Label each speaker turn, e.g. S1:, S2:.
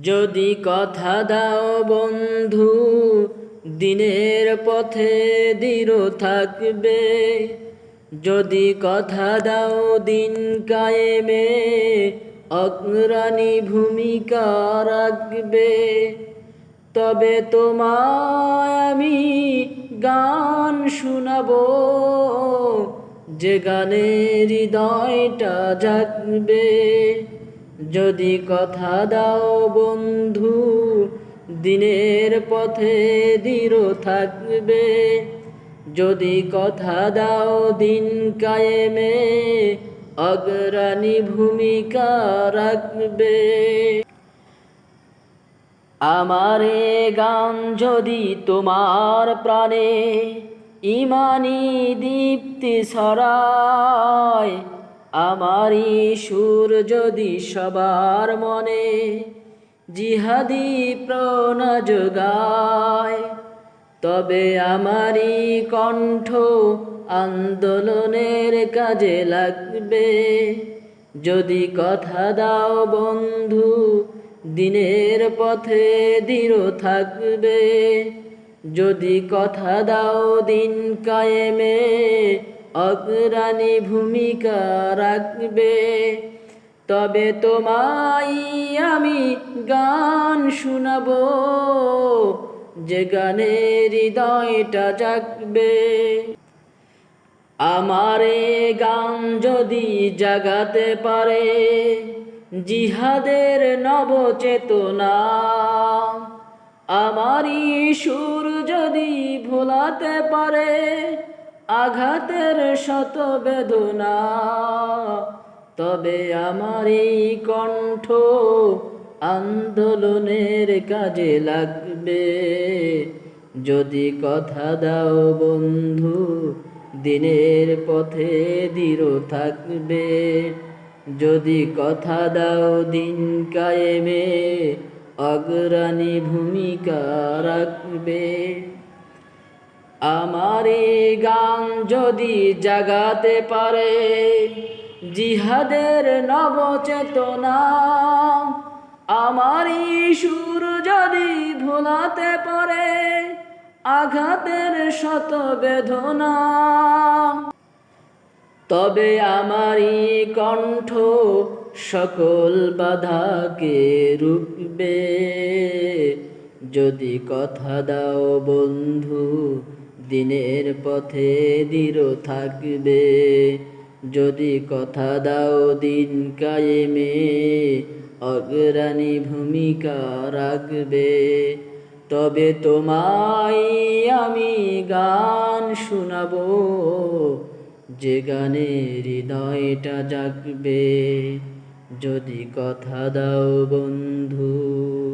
S1: যদি কথা দাও বন্ধু, দিনের পথে দৃঢ় থাকবে। যদি কথা দাও দিন কায়েমে, অগ্রণী ভূমিকা রাখবে। তবে তোমায় আমি গান শোনাবো, যে গানের হৃদয়টা জাগবে। যদি কথা দাও বন্ধু, দিনের পথে দৃঢ় থাকবে। যদি কথা দাও দিন কায়েমে, অগ্রণী ভূমিকা রাখবে। আমার গান যদি তোমার প্রাণে, ইমানি দীপ্তি ছড়ায় আমারই সুর যদি সবার মনে জিহাদি প্রণ যোগায়, তবে আমারই কণ্ঠ আন্দোলনের কাজে লাগবে। যদি কথা দাও বন্ধু, দিনের পথে দৃঢ় থাকবে। যদি কথা দাও দিন কায়েমে অগ্রণী ভূমিকা রাখবে। তবে তোমায় আমি গান শোনাবো, যে গানে হৃদয়টা জাগবে। আমার গান যদি জাগাতে পারে, জিহাদের নবচেতনা। আমারই সুর যদি ভোলাতে পারে আঘাতের শত বেদনা তবে আমারই কণ্ঠ আন্দোলনের কাজে লাগবে। যদি কথা দাও বন্ধু, দিনের পথে দৃঢ় থাকবে। যদি কথা দাও দিন কায়েমে, অগ্রণী ভূমিকা রাখবে। আমার গান যদি জাগাতে পারে, জিহাদের নবচেতনা আমার সুর যদি ভোলাতে পারে, আঘাতের শত বেদনা তবে আমারই কণ্ঠ সকল বাধাকে রুখবে। যদি কথা দাও বন্ধু দিনের পথে দৃঢ় থাকবে। যদি কথা দাও দিন কায়েমে, অগ্রণী ভূমিকা রাখবে। তবে তোমায় আমি গান শোনাবো, যে গানে হৃদয়টা জাগবে। যদি কথা দাও বন্ধু